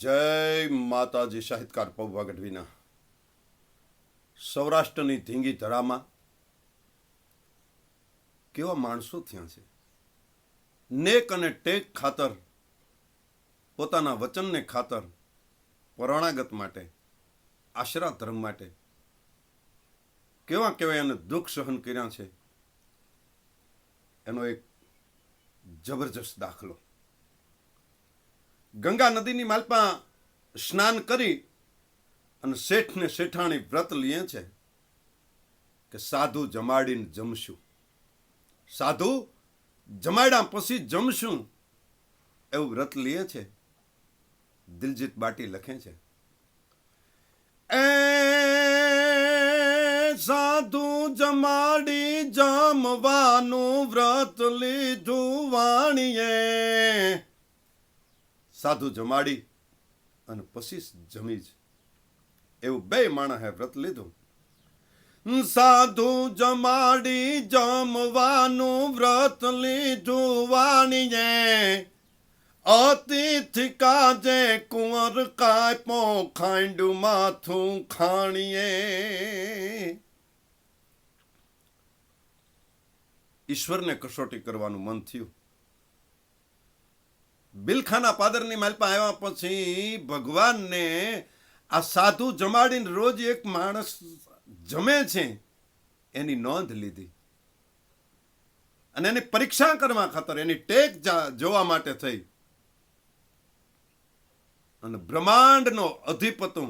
જય માતાજી સાહિત્યકાર પૌવા ગઢવીના સૌરાષ્ટ્રની ધીંગી ધરામાં કેવા માણસો થયા છે? નેક અને ટેક ખાતર, પોતાના વચનને ખાતર, પરણાગત માટે, આશરા ધર્મ માટે કેવા કેવા એને દુઃખ સહન કર્યા છે? એનો એક જબરજસ્ત દાખલો. ગંગા નદીની માલપા સ્નાન કરી અને શેઠને શેઠાણી વ્રત લીએ છે કે સાધુ જમાડીને જમશું. સાધુ જમાડ્યા પછી જમશું એવું વ્રત લીએ છે. દિલજીત બાટી લખે છે. એ સાધુ જમાડી જમવાનું વ્રત લીધું વાણીએ સાધુ જમાડી અને પછી જમી જ. એવું બે માણસે વ્રત લીધું. સાધુ જમાડી જમવાનું વ્રત લીધું વાણીએ અતિથિ કાજે કુંવર કાપો ખાંડું માથું ખાણીએ. ઈશ્વરને કસોટી કરવાનું મન થયું. બિલખાના પાદરની માલપા આવ્યા પછી ભગવાનને આ સાધુ જમાડીને રોજ એક માણસ જમે છે, એની નોંધ લીધી. અને એની પરીક્ષા કરવા ખાતર એની ટેક જોવા માટે થઈ. અને બ્રહ્માંડનો અધિપતુ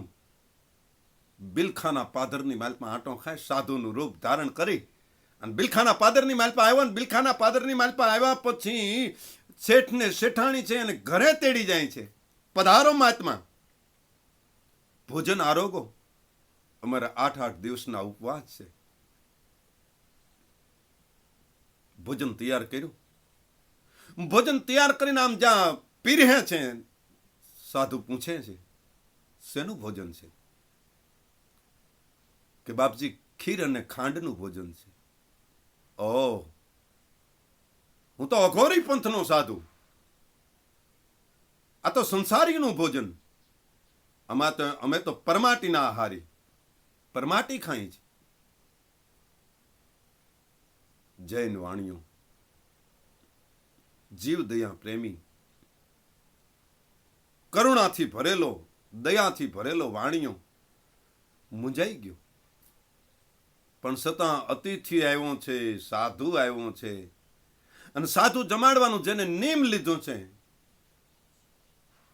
બિલખાના પાદરની માલપા આંટો ખાય, સાધુનું રૂપ ધારણ કરી. અને બિલખાના પાદરની માલપા આવ્યો ને બિલખાના પાદરની માલપા આવ્યા પછી શેઠને શેઠાણી છે અને ઘરે તેડી જાય છે. પધારો મહાત્મા. ભોજન આરોગો. અમારા આઠ આઠ દિવસના ઉપવાસ છે. ભોજન તૈયાર કર્યું. ભોજન તૈયાર કરીને આમ જ્યાં પીરહે છે, સાધુ પૂછે છે, શેનું ભોજન છે? કે બાપજી ખીર અને ખાંડનું ભોજન છે. ઓ હું તો અઘોરી પંથનો સાધુ. આ તો સંસારીનું ભોજન. અમા તો અમે તો પરમાટીના આહારી. પરમાટી ખાઈ છે જૈન વાણીઓ જીવ દયા પ્રેમી. કરુણાથી ભરેલો, દયાથી ભરેલો વાણીઓ મૂંઝાઈ ગયો. પણ છતાં અતિથિ આવ્યો છે, સાધુ આવ્યો છે. અને સાધુ જમાડવાનું જેને નિયમ લીધું છે,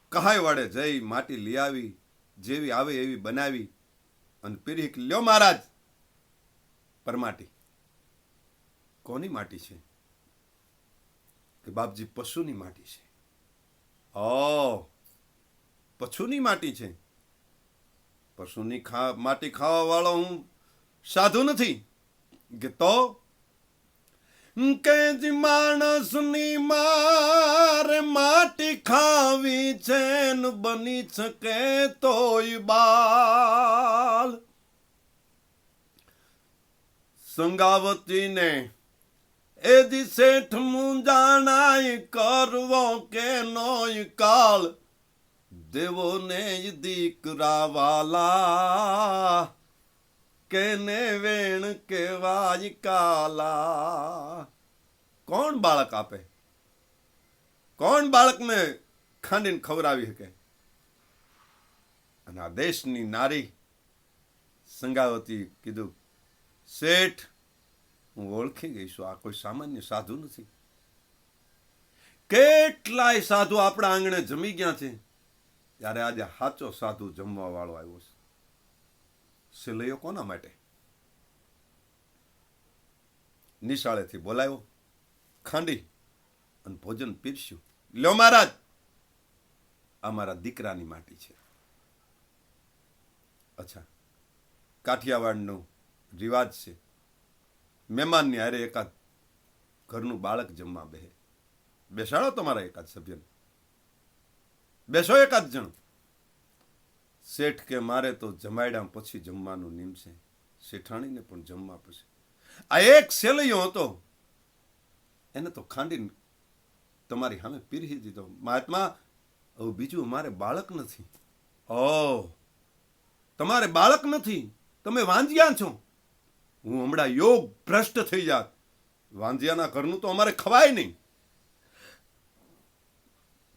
કહાય વાળે જઈ માટી લઈ આવી, જેવી આવે એવી બનાવી અને પીરીક લ્યો મહારાજ, પરમાટી. કોની માટી છે? કે બાપજી પશુની માટી છે? ઓ પશુની માટી છે. પશુની ખા માટી ખાવા વાળો હું સાધુ નથી. કે તો કે જ માણસની મારે માટી ખાવી છે બની શકે તોય બાલ. સંગાવતીને એ દી શેઠ મુંજાણાય કરવો કે નોય કાળ દેવોને દીકરા વાલા કેને વેણ કેવાય કાલા? કોણ બાળક આપે? કોણ બાળકને ખાંડીને ખવડાવી શકે? અને આ દેશની નારી સંગાવતી કીધું, શેઠ, હું ઓળખી ગઈ છું, આ કોઈ સામાન્ય સાધુ નથી. કેટલાય સાધુ આપણા આંગણે જમી ગયા છે. ત્યારે આજે સાચો સાધુ જમવા વાળો આવ્યો છે. સિલૈયો કોના માટે? નિશાળેથી બોલાવ્યો ખાંડી અને ભોજન પીરસ્યું. લ્યો મહારાજ, આ દીકરાની માટી છે. અચ્છા, કાઠિયાવાડનો રિવાજ છે. મહેમાનની હારે એકાદ ઘરનું બાળક જમવા બેહે. બેસાડો તમારા એકાદ સભ્યને. બેસો એકાદ જણ. શેઠ કે મારે તો જમાડ્યા પછી જમવાનું નિયમ છે શેઠાણીને પણ જમવા પછી આ એક સેલૈયો હતો. એને તો ખાંડી તમારી સામે પીરહી દીધો. મહાત્મા, હવે બીજું અમારે બાળક નથી. ઓ, તમારે બાળક નથી. તમે વાંજ્યા છો. હું હમણાં યોગ ભ્રષ્ટ થઈ જાત. વાંજિયાના ઘરનું તો અમારે ખવાય નહીં.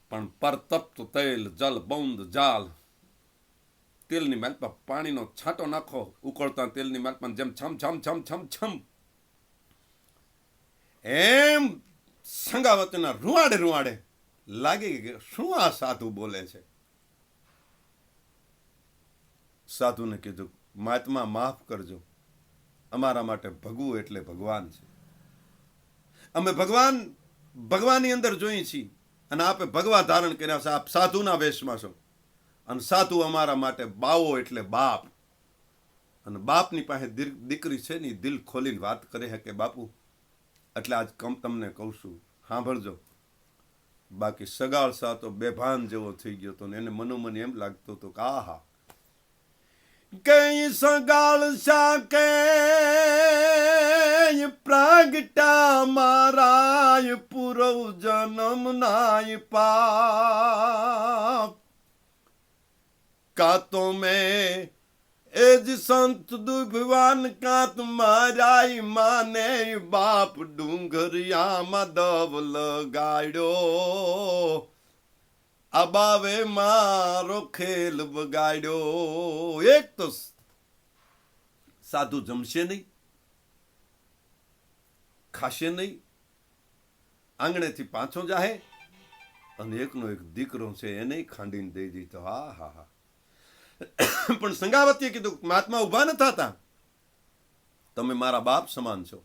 પણ પરતપ્ત તેલ, જલ બૌંદ જાલ તેલની માલપા પાણીનો છાંટો નાખો, ઉકળતા તેલની માલપા જેમ છમ છમ છમ છમ છમ. એમ સંગાવતીના રૂવાડે રૂવાડે લાગે કે શું આ સાધુ બોલે છે? સાધુને કીધું, મહાત્મા, માફ કરજો. અમારા માટે ભગવું એટલે ભગવાન છે. અમે ભગવાન, ભગવાનની અંદર જોઈએ છીએ અને આપે ભગવા ધારણ કર્યા છે. આપ સાધુના વેશમાં છો. અને સાધુ અમારા માટે બાવો એટલે બાપ. અને બાપની પાસે દીકરી છે ને દિલ ખોલીને વાત કરે હે કે, બાપુ, એટલે આજ કમ તમને કહું છું, સાંભળજો. બાકી સગાળ સા તો બેભાન જેવો થઈ ગયો તો ને એને મનોમન એમ લાગતો હતો કે, આહા. કઈ સગાળ સા કે પ્રાગટા મારાય પૂરવ જન્મ નાય પાપ. કા તો મેં એ જ સંત દુભવાન કાંત મારાઈ માને બાપ ડુંગરિયામાં દવ લગાડ્યો અબાવે મારો ખેલ બગાડ્યો એક તો સાધુ જમશે નહીં ખાશે નહીં આંગણેથી પાછો જાહે અને એકનો એક દીકરો છે એને ખાંડીને દઈ દીધો હા હા હા પણ સંગાવતીએ કીધું, મહાત્મા ઊભા ન થતા. તમે મારા બાપ સમાન છો.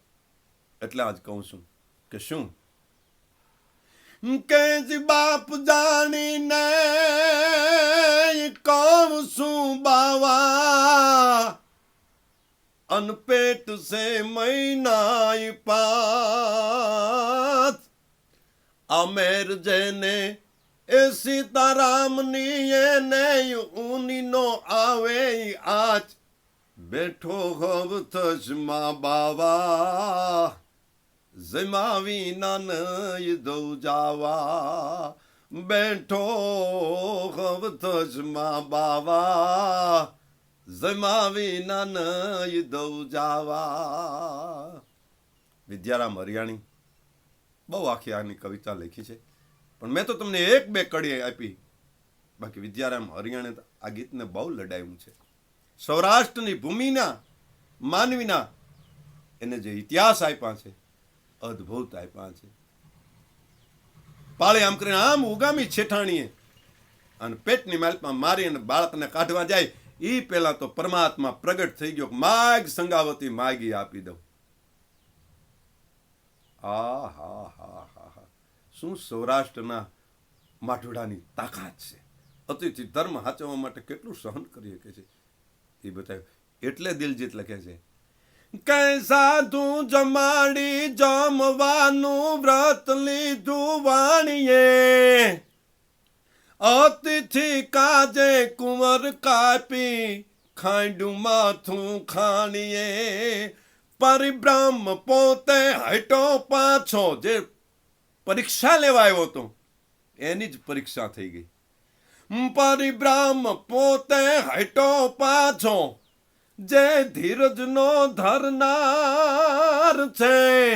એટલે આજ કહું છું કે શું? કે બાપ જાણી ને કહું છું બાવા? અનપેટ સે મહિનાય પાત. અમેર જેને એ સીતારામની એને ઊનીનો આવે આજ. બેઠો હવ થશમાં બાવા, જમાવી નય દઉં જાવા. બેઠો હવ થશમાં બાવા, જમાવી નય દઉં જાવા. વિદ્યારામ હરિયાણી, બહુ આખી આની કવિતા લખી છે. પણ મેં તો તમને એક બે કડી આપી. બાકી વિદ્યારામ હરિયાણે આ ગીતને બહુ લડાયું છે. સૌરાષ્ટ્રની ભૂમિના, માનવીના એને જે ઇતિહાસ આપ્યા છે, અદ્ભુત આપ્યા છે. પાળે આમ કરીને આમ ઉગામી છેઠાણીએ અને પેટની માલપમાં મારી અને બાળકને કાઢવા જાય એ પહેલાં તો પરમાત્મા પ્રગટ થઈ ગયો, માગ સંગાવતી માગી આપી દઉં. આ હા હા શું સૌરાષ્ટ્રના માઠોડાની તાકાત છે? અતિથિ ધર્મ હાચવવા માટે કેટલું સહન કરી શકે છે? એ બતાવ્યું. એટલે દિલજીત લખે છે કે સાધુ જમાડી જમવાનું વ્રત લીધું વાણીએ? અતિથિ કાજે કુંવર કાપી ખાંડું માથું ખાણીએ? પરિબ્રહ્મ પોતે હટો પાછો જે પરીક્ષા લેવા આવ્યો હતો. એની જ પરીક્ષા થઈ ગઈ. પરિબ્રહ્મ પોતે હટો પાછો. જે ધીરજનો ધરનાર છે.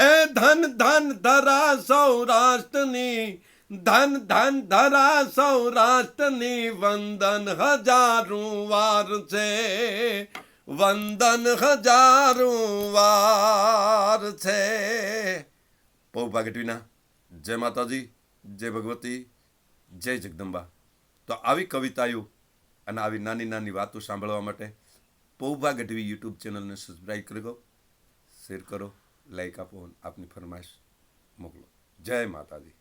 એ ધન ધન ધરા સૌરાષ્ટ્રની, ધન ધન ધરા સૌરાષ્ટ્રની વંદન હજારું વાર છે. વંદન હજારું વાર છે. પૌભા ગઢવીના જય માતાજી, જય ભગવતી, જય જગદંબા. તો આવી કવિતાઓ અને આવી નાની નાની વાતો સાંભળવા માટે પૌભા ગઢવી યુટ્યુબ ચેનલને સબસ્ક્રાઈબ કરો શેર કરો લાઈક આપો આપની ફરમાઈશ મોકલો. જય માતાજી.